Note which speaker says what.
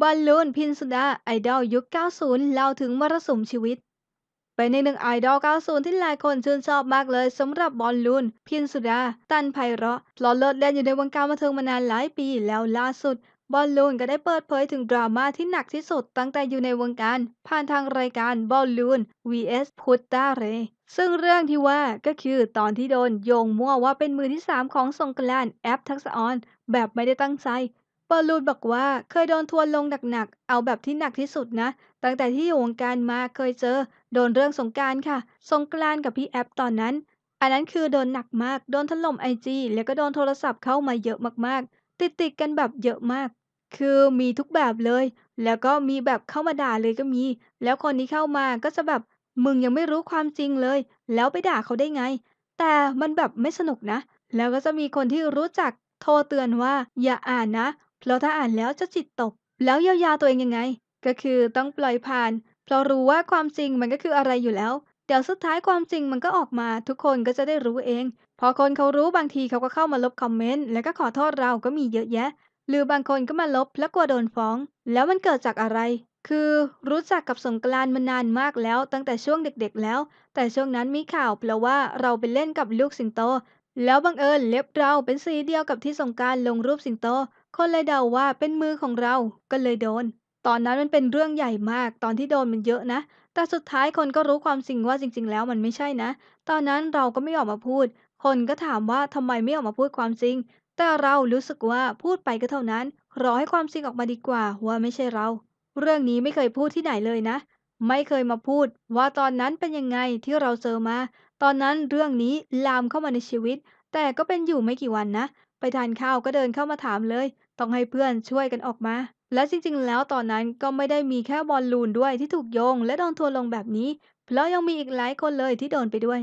Speaker 1: บอลลูนพินสุดาไอดอลยุค 90 เล่าถึงมรสุมชีวิต เป็นหนึ่งไอดอล 90 ที่หลายคนชื่นชอบมากเลยสำหรับบอลลูนพินสุดา ตันไพเราะเพราะเลิศเล่นอยู่ในวงการบันเทิงมานานหลายปีแล้วล่าสุด บอลลูนก็ได้เปิดเผยถึงดราม่าที่หนักที่สุดตั้งแต่อยู่ในวงการ ผ่านทางรายการบอลลูน vs พุตตาเรซึ่งเรื่องที่ว่าก็คือตอนที่โดนโยงมั่วว่าเป็นมือที่ 3 ของสงกรานต์แอปทักษะออนแบบไม่ได้ตั้งใจ บอลลูนบอกว่าเคยโดนทัวร์ลงหนักๆ เอาแบบที่หนักที่สุดนะ ตั้งแต่ที่อยู่วงการมาเคยเจอ โดนเรื่องสงกานต์ค่ะ สงกรานกับพี่แอปตอนนั้น อันนั้นคือโดนหนักมาก โดนถล่มไอจีแล้วก็โดนโทรศัพท์เข้ามาเยอะมากๆ ติดๆกันแบบเยอะมาก คือมีทุกแบบเลย แล้วก็มีแบบเข้ามาด่าเลยก็มี แล้วคนที่เข้ามาก็จะแบบมึงยังไม่รู้ความจริงเลย แล้วไปด่าเขาได้ไง แต่มันแบบไม่สนุกนะ แล้วก็จะมีคนที่รู้จักโทรเตือนว่าอย่าอ่านนะ เพราะถ้าอ่านแล้วจะจิตตก แล้วเยียวยาตัวเองยังไง ก็คือต้องปล่อยผ่าน เพราะรู้ว่าความจริงมันก็คืออะไรอยู่แล้ว เดี๋ยวสุดท้ายความจริงมันก็ออกมา ทุกคนก็จะได้รู้เอง พอคนเขารู้บางทีเขาก็เข้ามาลบคอมเมนต์ แล้วก็ขอโทษเราก็มีเยอะแยะ หรือบางคนก็มาลบแล้วกลัวโดนฟ้อง แล้วมันเกิดจากอะไรคือรู้จักกับสงกรานมานานมากแล้วตั้งแต่ช่วงเด็กๆแล้ว แต่ช่วงนั้นมีข่าวเพราะว่าเราไปเล่นกับลูกสิงโต แล้วบังเอิญเล็บเราเป็นสีเดียวกับที่สงการลงรูปสิงโต คนเลยเดาว่าเป็นมือของเราก็เลยโดน ตอนนั้นมันเป็นเรื่องใหญ่มาก ตอนที่โดนมันเยอะนะ แต่สุดท้ายคนก็รู้ความจริงว่าจริง ๆ แล้วมันไม่ใช่นะ ตอนนั้นเราก็ไม่ออกมาพูด คนก็ถามว่าทำไมไม่ออกมาพูดความจริง แต่เรารู้สึกว่าพูดไปก็เท่านั้น รอให้ความจริงออกมาดีกว่าว่าไม่ใช่เรา เรื่องนี้ไม่เคยพูดที่ไหนเลยนะ ไม่เคยมาพูด ว่าตอนนั้นเป็นยังไงที่เราเจอมา ตอนนั้นเรื่องนี้ลามเข้ามาในชีวิต แต่ก็เป็นอยู่ไม่กี่วันนะ ไปทานข้าวก็เดินเข้ามาถามเลย ต้องให้เพื่อนช่วยกันออกมา และจริงๆ แล้วตอนนั้นก็ไม่ได้มีแค่บอลลูนด้วยที่ถูกโยง และโดนทัวลงแบบนี้ เพราะยังมีอีกหลายคนเลยที่โดนไปด้วย